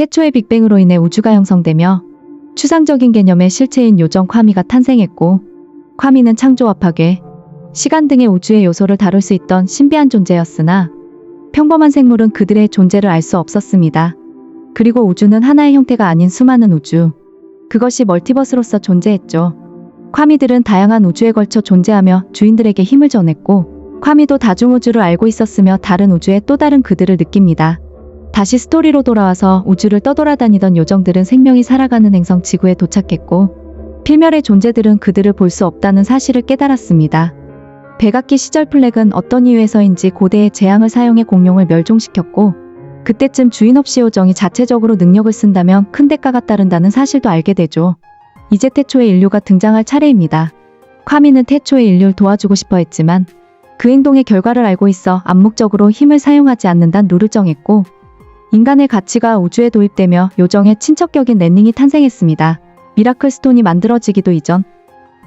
태초의 빅뱅으로 인해 우주가 형성되며 추상적인 개념의 실체인 요정 콰미가 탄생했고 콰미는 창조와 파괴, 시간 등의 우주의 요소를 다룰 수 있던 신비한 존재였으나 평범한 생물은 그들의 존재를 알 수 없었습니다. 그리고 우주는 하나의 형태가 아닌 수많은 우주. 그것이 멀티버스로서 존재했죠. 콰미들은 다양한 우주에 걸쳐 존재하며 주인들에게 힘을 전했고 콰미도 다중우주를 알고 있었으며 다른 우주의 또 다른 그들을 느낍니다. 다시 스토리로 돌아와서 우주를 떠돌아다니던 요정들은 생명이 살아가는 행성 지구에 도착했고 필멸의 존재들은 그들을 볼 수 없다는 사실을 깨달았습니다. 백악기 시절 플렉은 어떤 이유에서인지 고대의 재앙을 사용해 공룡을 멸종시켰고 그때쯤 주인 없이 요정이 자체적으로 능력을 쓴다면 큰 대가가 따른다는 사실도 알게 되죠. 이제 태초의 인류가 등장할 차례입니다. 콰미는 태초의 인류를 도와주고 싶어 했지만 그 행동의 결과를 알고 있어 암묵적으로 힘을 사용하지 않는다는 룰을 정했고 인간의 가치가 우주에 도입되며 요정의 친척격인 랜닝이 탄생했습니다. 미라클 스톤이 만들어지기도 이전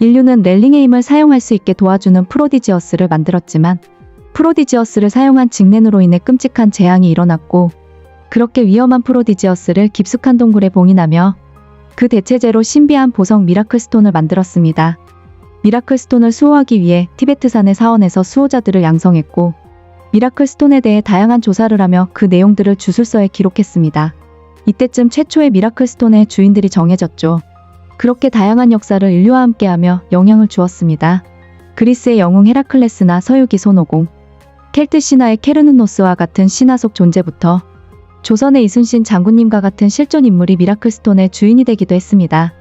인류는 렐링의 힘을 사용할 수 있게 도와주는 프로디지어스를 만들었지만 프로디지어스를 사용한 직렌으로 인해 끔찍한 재앙이 일어났고 그렇게 위험한 프로디지어스를 깊숙한 동굴에 봉인하며 그 대체제로 신비한 보석 미라클 스톤을 만들었습니다. 미라클 스톤을 수호하기 위해 티베트산의 사원에서 수호자들을 양성했고 미라클 스톤에 대해 다양한 조사를 하며 그 내용들을 주술서에 기록했습니다. 이때쯤 최초의 미라클 스톤의 주인들이 정해졌죠. 그렇게 다양한 역사를 인류와 함께하며 영향을 주었습니다. 그리스의 영웅 헤라클레스나 서유기 손오공, 켈트 신화의 케르누노스와 같은 신화 속 존재부터 조선의 이순신 장군님과 같은 실존 인물이 미라클 스톤의 주인이 되기도 했습니다.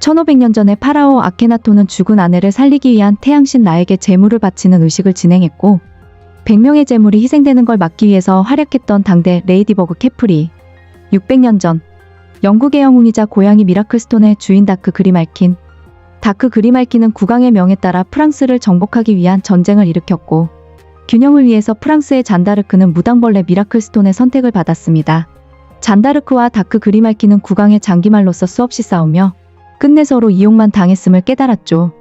1500년 전에 파라오 아케나토는 죽은 아내를 살리기 위한 태양신 라에게 제물을 바치는 의식을 진행했고 100명의 제물이 희생되는 걸 막기 위해서 활약했던 당대 레이디버그 캐프리 600년 전 영국의 영웅이자 고양이 미라클 스톤의 주인 다크 그리말킨 다크 그리말킨은 국왕의 명에 따라 프랑스를 정복하기 위한 전쟁을 일으켰고 균형을 위해서 프랑스의 잔다르크는 무당벌레 미라클 스톤의 선택을 받았습니다. 잔다르크와 다크 그리말키는 국왕의 장기말로서 수없이 싸우며 끝내 서로 이용만 당했음을 깨달았죠.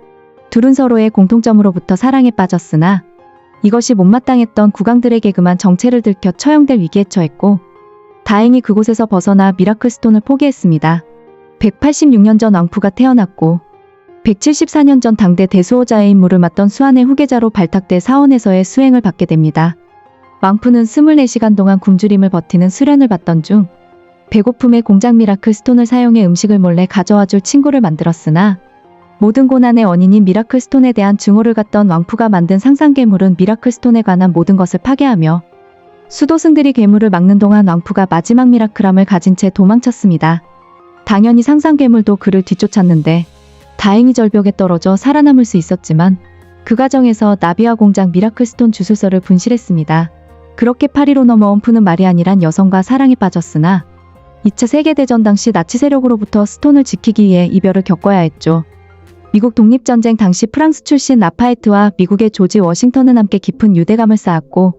둘은 서로의 공통점으로부터 사랑에 빠졌으나 이것이 못마땅했던 국왕들에게 그만 정체를 들켜 처형될 위기에 처했고 다행히 그곳에서 벗어나 미라클 스톤을 포기했습니다. 186년 전 왕푸가 태어났고 174년 전 당대 대수호자의 임무를 맡던 수안의 후계자로 발탁돼 사원에서의 수행을 받게 됩니다. 왕푸는 24시간 동안 굶주림을 버티는 수련을 받던 중 배고픔에 공작 미라클 스톤을 사용해 음식을 몰래 가져와 줄 친구를 만들었으나 모든 고난의 원인인 미라클 스톤에 대한 증오를 갖던 왕푸가 만든 상상 괴물은 미라클 스톤에 관한 모든 것을 파괴하며 수도승들이 괴물을 막는 동안 왕푸가 마지막 미라클함을 가진 채 도망쳤습니다. 당연히 상상 괴물도 그를 뒤쫓았는데 다행히 절벽에 떨어져 살아남을 수 있었지만 그 과정에서 나비와 공작 미라클 스톤 주술서를 분실했습니다. 그렇게 파리로 넘어온 푸는 마리안이란 여성과 사랑에 빠졌으나 2차 세계대전 당시 나치 세력으로부터 스톤을 지키기 위해 이별을 겪어야 했죠. 미국 독립전쟁 당시 프랑스 출신 라파에트와 미국의 조지 워싱턴은 함께 깊은 유대감을 쌓았고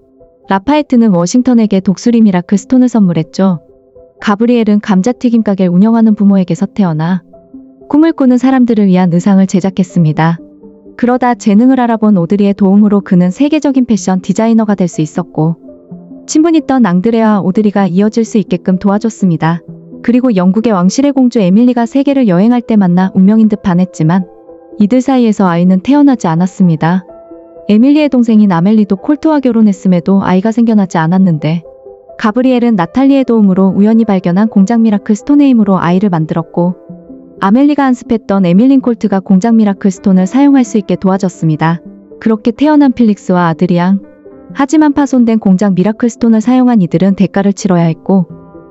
라파에트는 워싱턴에게 독수리 미라클 스톤을 선물했죠. 가브리엘은 감자튀김 가게를 운영하는 부모에게서 태어나 꿈을 꾸는 사람들을 위한 의상을 제작했습니다. 그러다 재능을 알아본 오드리의 도움으로 그는 세계적인 패션 디자이너가 될 수 있었고 친분있던 앙드레와 오드리가 이어질 수 있게끔 도와줬습니다. 그리고 영국의 왕실의 공주 에밀리가 세계를 여행할 때 만나 운명인 듯 반했지만 이들 사이에서 아이는 태어나지 않았습니다. 에밀리의 동생인 아멜리도 콜트와 결혼했음에도 아이가 생겨나지 않았는데 가브리엘은 나탈리의 도움으로 우연히 발견한 공작 미라클 스톤의 힘으로 아이를 만들었고 아멜리가 안습했던 에밀린 콜트가 공작 미라클 스톤을 사용할 수 있게 도와줬습니다. 그렇게 태어난 필릭스와 아드리앙. 하지만 파손된 공작 미라클 스톤을 사용한 이들은 대가를 치러야 했고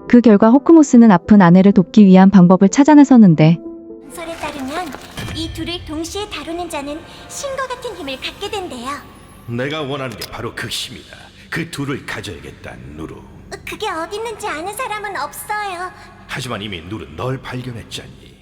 그 결과 호크모스는 아픈 아내를 돕기 위한 방법을 찾아 나섰는데 이 둘을 동시에 다루는 자는 신과 같은 힘을 갖게 된대요. 내가 원하는 게 바로 그 힘이다. 그 둘을 가져야겠다, 누루. 그게 어디 있는지 아는 사람은 없어요. 하지만 이미 누루 널 발견했잖니.